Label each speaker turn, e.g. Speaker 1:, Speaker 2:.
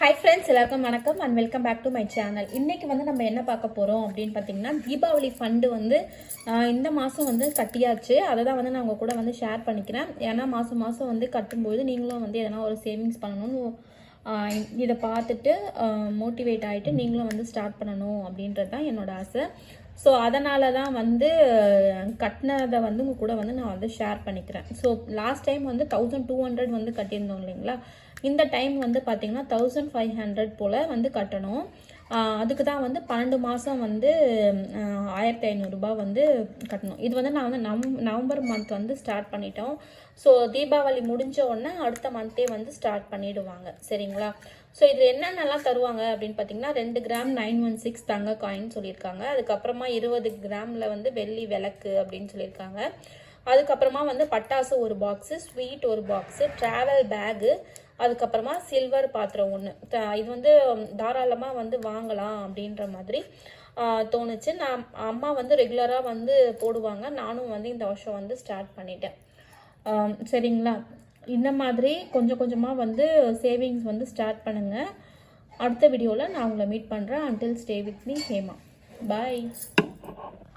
Speaker 1: Hi friends எல்லாருக்கும் வணக்கம் and welcome back to my channel இன்றைக்கி வந்து நம்ம என்ன பார்க்க போகிறோம் அப்படின்னு பார்த்தீங்கன்னா தீபாவளி ஃபண்டு வந்து இந்த மாதம் வந்து கட்டியாச்சு. அதை தான் வந்து நான் உங்கள் கூட வந்து ஷேர் பண்ணிக்கிறேன். ஏன்னா மாதம் மாதம் வந்து கட்டும்போது நீங்களும் வந்து எதனா ஒரு சேவிங்ஸ் பண்ணணும்னு இதை பார்த்துட்டு மோட்டிவேட் ஆகிட்டு நீங்களும் வந்து ஸ்டார்ட் பண்ணணும் அப்படின்றது தான் என்னோட ஆசை. ஸோ அதனால தான் வந்து கட்டினதை வந்து உங்கள் கூட வந்து நான் வந்து ஷேர் பண்ணிக்கிறேன். ஸோ லாஸ்ட் டைம் வந்து தௌசண்ட் டூ ஹண்ட்ரட் வந்து கட்டியிருந்தோம் இல்லைங்களா? இந்த டைம் வந்து பார்த்தீங்கன்னா தௌசண்ட் ஃபைவ் ஹண்ட்ரட் போல் வந்து கட்டணும். அதுக்கு தான் வந்து பன்னெண்டு மாதம் வந்து ஆயிரத்தி ஐநூறுரூபா வந்து கட்டணும். இது வந்து நான் வந்து நவ் நவம்பர் மந்த் வந்து ஸ்டார்ட் பண்ணிட்டோம். ஸோ தீபாவளி முடிஞ்ச உடனே அடுத்த மந்த்தே வந்து ஸ்டார்ட் பண்ணிடுவாங்க. சரிங்களா? ஸோ இதில் என்னென்னலாம் தருவாங்க அப்படின்னு பார்த்தீங்கன்னா ரெண்டு கிராம் நைன் ஒன் சிக்ஸ் தங்க காயின் சொல்லியிருக்காங்க. அதுக்கப்புறமா இருபது கிராமில் வந்து வெள்ளி விளக்கு அப்படின்னு சொல்லியிருக்காங்க. அதுக்கப்புறமா வந்து பட்டாசு ஒரு பாக்ஸு ஸ்வீட் ஒரு பாக்ஸு ட்ராவல் பேகு அதுக்கப்புறமா சில்வர் பாத்திரம் ஒன்று இது வந்து தாராளமாக வந்து வாங்கலாம் அப்படின்ற மாதிரி தோணுச்சு. நான் அம்மா வந்து ரெகுலராக வந்து போடுவாங்க. நானும் வந்து இந்த வருஷம் வந்து ஸ்டார்ட் பண்ணிட்டேன். சரிங்களா? இந்த மாதிரி கொஞ்சம் கொஞ்சமாக வந்து சேவிங்ஸ் வந்து ஸ்டார்ட் பண்ணுங்கள் அடுத்த வீடியோவில் நான் உங்களை மீட் பண்ணுறேன் until stay with me Hema. Bye